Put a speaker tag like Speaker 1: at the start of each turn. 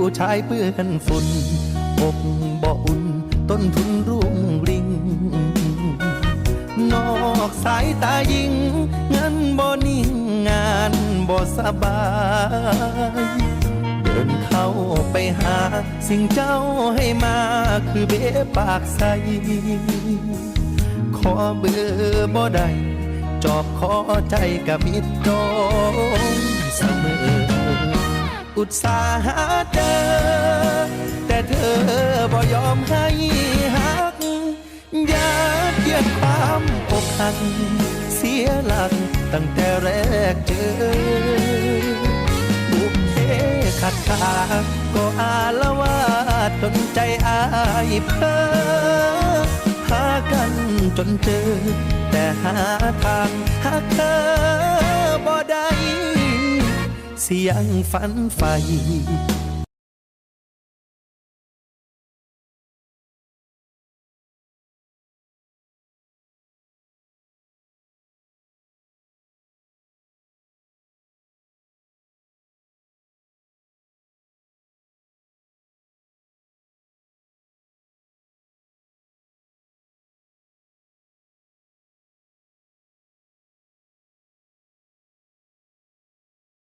Speaker 1: ผู้ชายเปื้อนฝุ่นอกบ่อุ่น ต้นทุนรุ่งริง นอกสายตายิงเงินบ่นิ่งงานบ่สบาย เดินเข้าไปหา สิ่งเจ้าให้มาคือเบ๊ปากใส ขอเบอร์บ่ได้จอบขอใจกับมิตรจองเสมอ อุตสาหาเจอ แต่เธอบ่ยอมให้หักอยากเยียดความอกหัก เสียหลักตั้งแต่แรกเจอ บุพเพขัดขาก็อาละวาดจนใจอายเพ้อหากันจนเจอ แต่หาทางหากเธอ สียงฝันไฟ